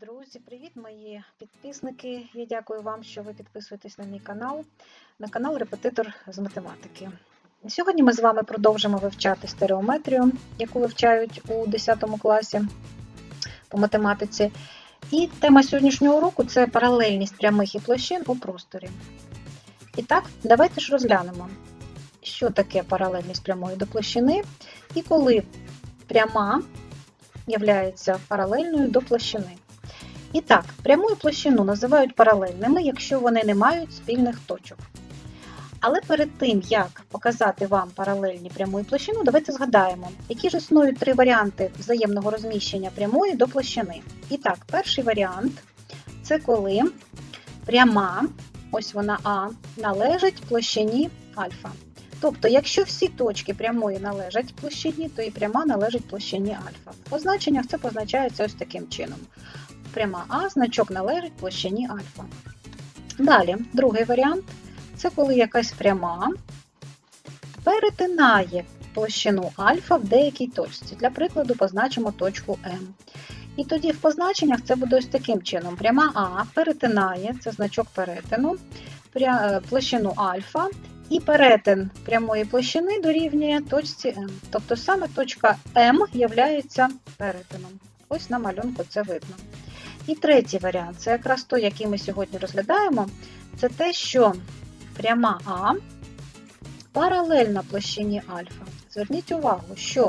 друзі, привіт, мої підписники. Я дякую вам, що ви підписуєтесь на мій канал, на канал Репетитор з математики. Сьогодні ми з вами продовжимо вивчати стереометрію, яку вивчають у 10 класі по математиці. І тема сьогоднішнього уроку це паралельність прямих і площин у просторі. І так, давайте ж розглянемо, що таке паралельність прямої до площини і коли пряма являється паралельною до площини. І так, пряму і площину називають паралельними, якщо вони не мають спільних точок. Але перед тим, як показати вам паралельні пряму і площину, давайте згадаємо, які ж існують три варіанти взаємного розміщення прямої до площини. І так, перший варіант це коли пряма, озь вона А, належить площині альфа. Тобто, якщо всі точки прямої належать площині, то і пряма належить площині альфа. В позначеннях це позначається ось таким чином. Пряма А, значок належить площині альфа. Далі, другий варіант це коли якась пряма перетинає площину альфа в деякій точці. Для прикладу, позначимо точку М. І тоді в позначеннях це буде ось таким чином. Пряма А перетинає, це значок перетину, пря- площину альфа, і перетин прямої площини дорівнює точці М. Тобто саме точка М є перетином. Ось на малюнку це видно. І третій варіант це якраз той, який ми сьогодні розглядаємо, це те, що пряма А паралельна площині альфа. Зверніть увагу, що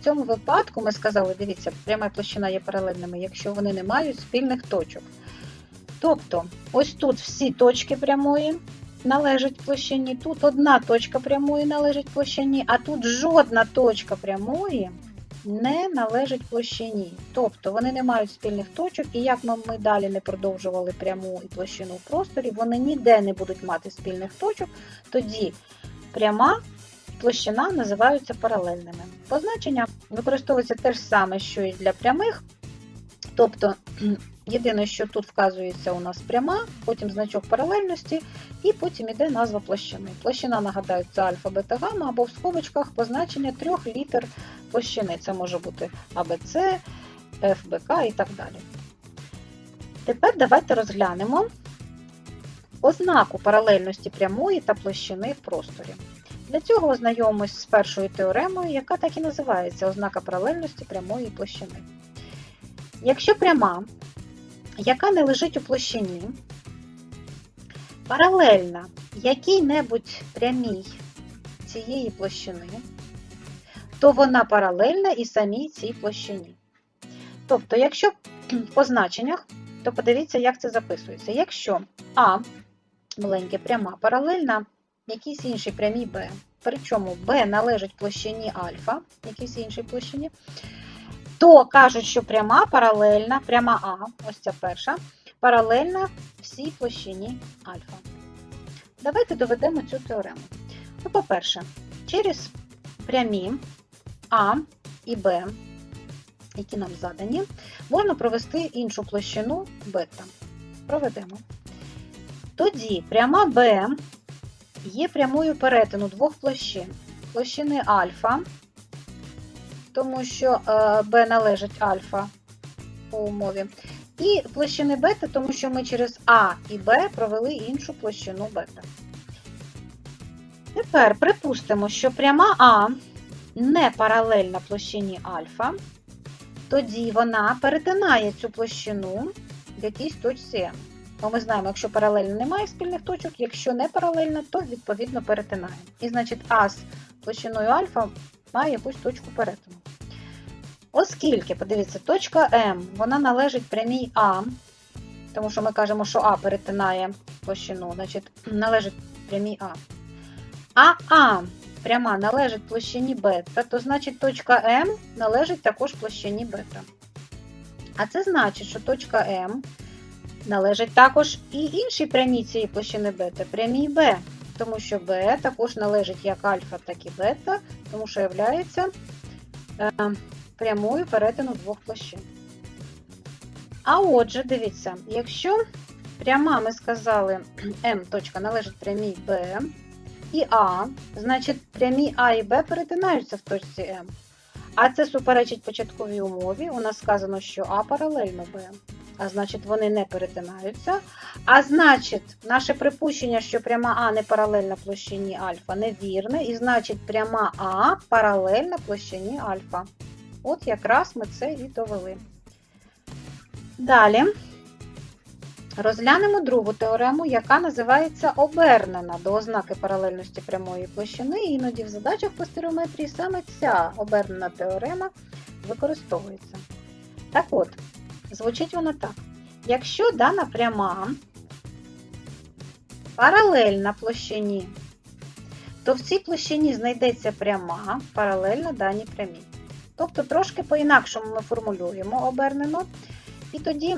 в цьому випадку ми сказали, дивіться, пряма площина є паралельними, якщо вони не мають спільних точок. Тобто, ось тут всі точки прямої належать площині, тут одна точка прямої належить площині, а тут жодна точка прямої не належить площині. Тобто вони не мають спільних точок, і як ми, ми далі не продовжували пряму і площину в просторі, вони ніде не будуть мати спільних точок, тоді пряма площина називаються паралельними. Позначення використовується те ж саме, що і для прямих. Тобто, єдине, що тут вказується у нас пряма, потім значок паралельності, і потім іде назва площини. Площина, нагадаю, це альфа, бета, гамма, або в скобочках позначення трьох літер площини. Це може бути АБЦ, ФБК і так далі. Тепер давайте розглянемо ознаку паралельності прямої та площини в просторі. Для цього ознайомимось з першою теоремою, яка так і називається ознака паралельності прямої площини. Якщо пряма, яка не лежить у площині, паралельна якій-небудь прямій цієї площини, то вона паралельна і самій цій площині. Тобто, якщо в позначеннях, то подивіться, як це записується. Якщо А маленьке пряма паралельна якійсь іншій прямій Б, причому Б належить площині альфа, якійсь іншій площині, то кажуть, що пряма паралельна, пряма А, ось ця перша, паралельна всій площині альфа. Давайте доведемо цю теорему. Ну, по-перше, через прямі А і Б, які нам задані, можна провести іншу площину бета. Проведемо. Тоді пряма Б є прямою перетину двох площин. Площини альфа, тому що е, Б належить альфа по умові. І площини бета, тому що ми через А і Б провели іншу площину бета. Тепер припустимо, що пряма А не паралельна площині альфа, тоді вона перетинає цю площину в якійсь точці М. Бо ми знаємо, якщо паралельно немає спільних точок, якщо не паралельно, то відповідно перетинає. І значить А з площиною альфа має якусь точку перетину. Оскільки, подивіться, точка М вона належить прямій А, тому що ми кажемо, що А перетинає площину, значить належить прямій А. А А пряма належить площині бета, то значить точка М належить також площині бета. А це значить, що точка М належить також і іншій прямій цієї площини бета, прямій Б, тому що Б також належить як альфа, так і бета, тому що є е, прямою перетину двох площин. А отже, дивіться, якщо пряма ми сказали М точка належить прямій Б і А, значить прямі А і Б перетинаються в точці М. А це суперечить початковій умові. У нас сказано, що А паралельно Б. а значить вони не перетинаються. А значить, наше припущення, що пряма А не паралельна площині альфа, невірне, і значить пряма А паралельна площині альфа. От якраз ми це і довели. Далі розглянемо другу теорему, яка називається обернена до ознаки паралельності прямої площини. І іноді в задачах по стереометрії саме ця обернена теорема використовується. Так от, звучить вона так. Якщо дана пряма паралельна площині, то в цій площині знайдеться пряма паралельна даній прямій. Тобто трошки по-інакшому ми формулюємо обернено. І тоді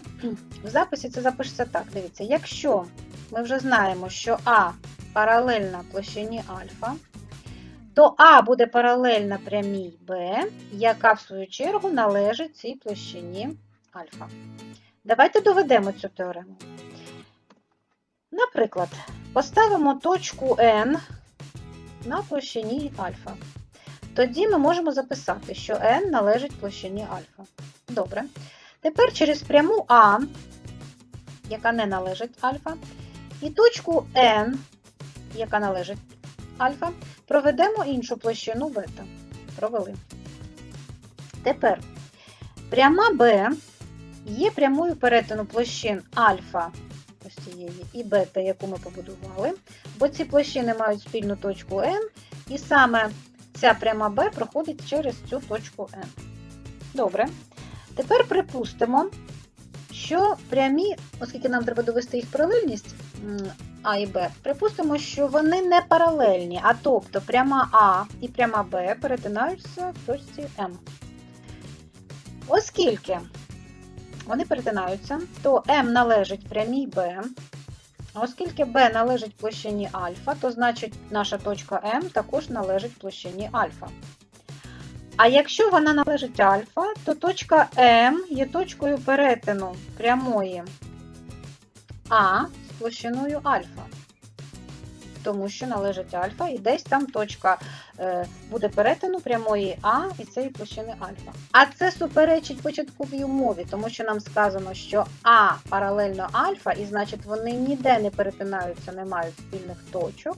в записі це запишеться так. Дивіться, якщо ми вже знаємо, що А паралельна площині альфа, то А буде паралельна прямій Б, яка в свою чергу належить цій площині альфа. Давайте доведемо цю теорему. Наприклад, поставимо точку n на площині альфа. Тоді ми можемо записати, що n належить площині альфа. Добре. Тепер через пряму А, яка не належить альфа, і точку n, яка належить альфа, проведемо іншу площину бета. Провели. Тепер пряма Б є прямою перетину площин альфа ось цієї і бета, яку ми побудували, бо ці площини мають спільну точку n, і саме ця пряма Б проходить через цю точку n. Добре. Тепер припустимо, що прямі, оскільки нам треба довести їх паралельність А і Б, припустимо, що вони не паралельні, а тобто пряма А і пряма Б перетинаються в точці М. Оскільки вони перетинаються, то М належить прямій Б. Оскільки Б належить площині альфа, то значить наша точка М також належить площині альфа. А якщо вона належить альфа, то точка М є точкою перетину прямої А з площиною альфа. Тому що належить альфа, і десь там точка е, буде перетину прямої А і цієї площини альфа. А це суперечить початковій умові, тому що нам сказано, що А паралельно альфа, і значить вони ніде не перетинаються, не мають спільних точок.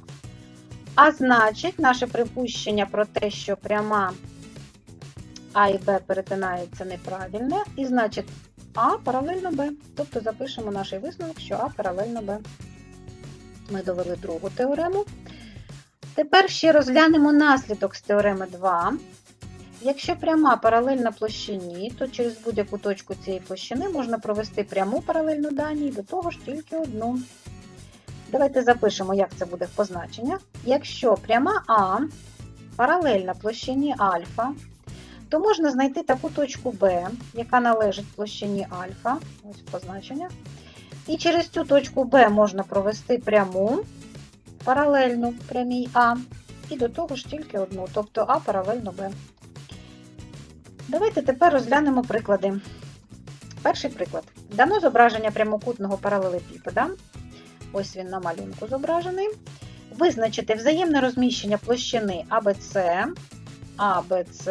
А значить, наше припущення про те, що пряма а і Б перетинається неправильне, і значить А паралельно Б. Тобто запишемо наш висновок, що А паралельно Б. Ми довели другу теорему. Тепер ще розглянемо наслідок з теореми 2. Якщо пряма паралельна площині, то через будь-яку точку цієї площини можна провести пряму паралельну даній, до того ж тільки одну. Давайте запишемо, як це буде в позначеннях. Якщо пряма А паралельна площині альфа, то можна знайти таку точку Б, яка належить площині альфа, ось позначення. І через цю точку Б можна провести пряму паралельну прямій А, і до того ж тільки одну, тобто А паралельно Б. Давайте тепер розглянемо приклади. Перший приклад. Дано зображення прямокутного паралелепіпеда. Ось він на малюнку зображений. Визначити взаємне розміщення площини АБЦ, АБЦ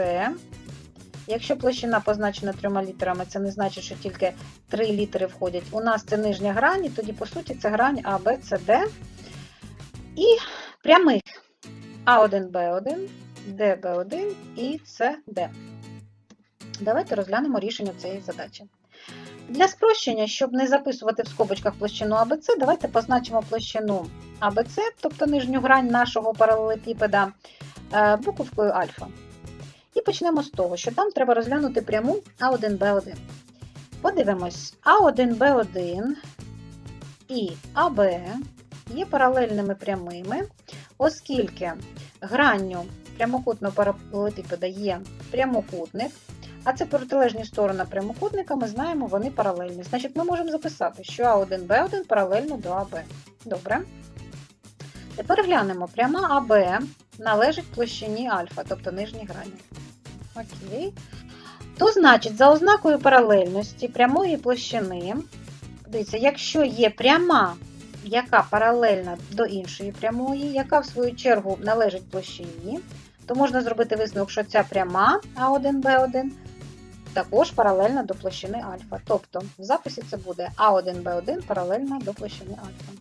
Якщо площина позначена трьома літерами, це не значить, що тільки три літери входять. У нас це нижня грань, і тоді, по суті, це грань А, Б, С, Д. І прямих А1, Б1, Д, Б1 і С, Д. Давайте розглянемо рішення цієї задачі. Для спрощення, щоб не записувати в скобочках площину АБЦ, давайте позначимо площину АБЦ, тобто нижню грань нашого паралелепіпеда, е, буковкою альфа. І почнемо з того, що там треба розглянути пряму А1Б1. Подивимось, А1Б1 і АБ є паралельними прямими, оскільки гранню прямокутного паралелепіпеда є прямокутник, а це протилежні сторони прямокутника, ми знаємо, вони паралельні. Значить, ми можемо записати, що А1Б1 паралельно до АБ. Добре. Тепер глянемо, пряма АБ належить площині альфа, тобто нижній грані. Окей. То значить, за ознакою паралельності прямої площини, дивіться, якщо є пряма, яка паралельна до іншої прямої, яка в свою чергу належить площині, то можна зробити висновок, що ця пряма А1, Б1 також паралельна до площини альфа. Тобто в записі це буде А1, Б1 паралельна до площини альфа.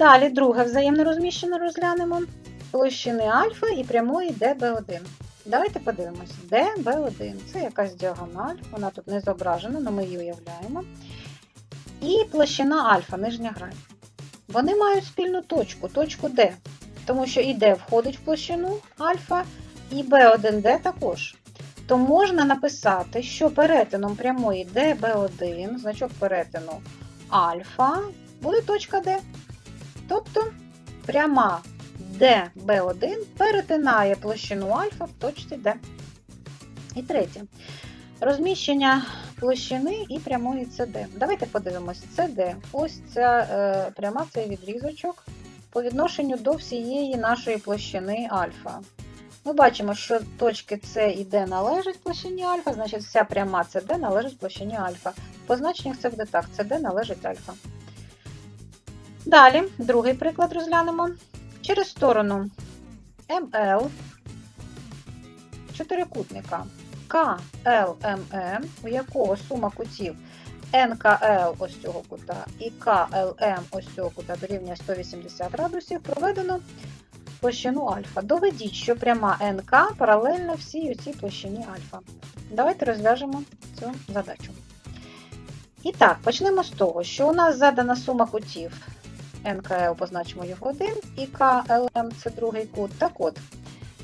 Далі друге взаємне розміщення розглянемо. Площини альфа і прямої ДБ1. Давайте подивимося. ДБ1 це якась діагональ, вона тут не зображена, але ми її уявляємо. І площина альфа, нижня грань. Вони мають спільну точку, точку D, тому що і D входить в площину альфа, і B1D також. То можна написати, що перетином прямої DB1, значок перетину альфа, буде точка D. Тобто пряма DB1 перетинає площину альфа в точці D. І третє. Розміщення площини і прямої CD. Давайте подивимось. CD. Ось ця е, пряма цей відрізочок по відношенню до всієї нашої площини альфа. Ми бачимо, що точки С і Д належать площині альфа, значить вся пряма CD належить площині альфа. В позначеннях це буде так, CD належить альфа. Далі, другий приклад розглянемо. Через сторону ML чотирикутника KLMN, у якого сума кутів NKL ось цього кута і KLM ось цього кута дорівнює 180 градусів, проведено площину альфа. Доведіть, що пряма НК паралельна всій оцій площині альфа. Давайте розв'яжемо цю задачу. І так, почнемо з того, що у нас задана сума кутів НКЛ, позначимо його 1, і КЛМ це другий кут. Так от,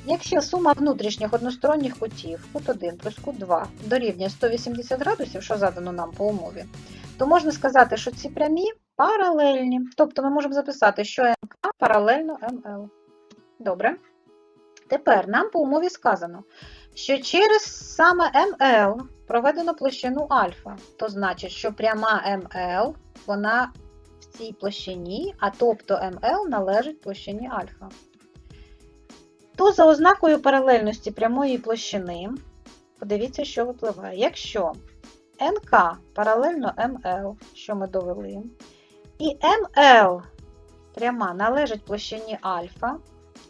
якщо сума внутрішніх односторонніх кутів, кут 1 плюс кут 2 дорівнює 180 градусів, що задано нам по умові, то можна сказати, що ці прямі паралельні. Тобто ми можемо записати, що НК паралельно МЛ. Добре. Тепер нам по умові сказано, що через саме МЛ проведено площину альфа, то значить, що пряма МЛ, вона цій площині, а тобто МЛ належить площині альфа. То за ознакою паралельності прямої площини, подивіться, що випливає. Якщо НК паралельно МЛ, що ми довели, і МЛ пряма належить площині альфа,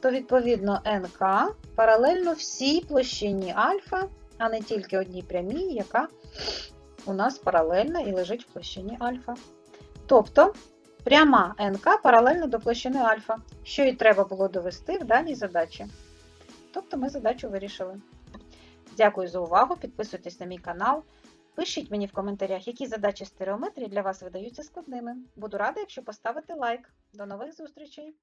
то відповідно НК паралельно всій площині альфа, а не тільки одній прямій, яка у нас паралельна і лежить в площині альфа. Тобто пряма НК паралельно до площини альфа, що і треба було довести в даній задачі. Тобто ми задачу вирішили. Дякую за увагу, підписуйтесь на мій канал. Пишіть мені в коментарях, які задачі стереометрії для вас видаються складними. Буду рада, якщо поставите лайк. До нових зустрічей!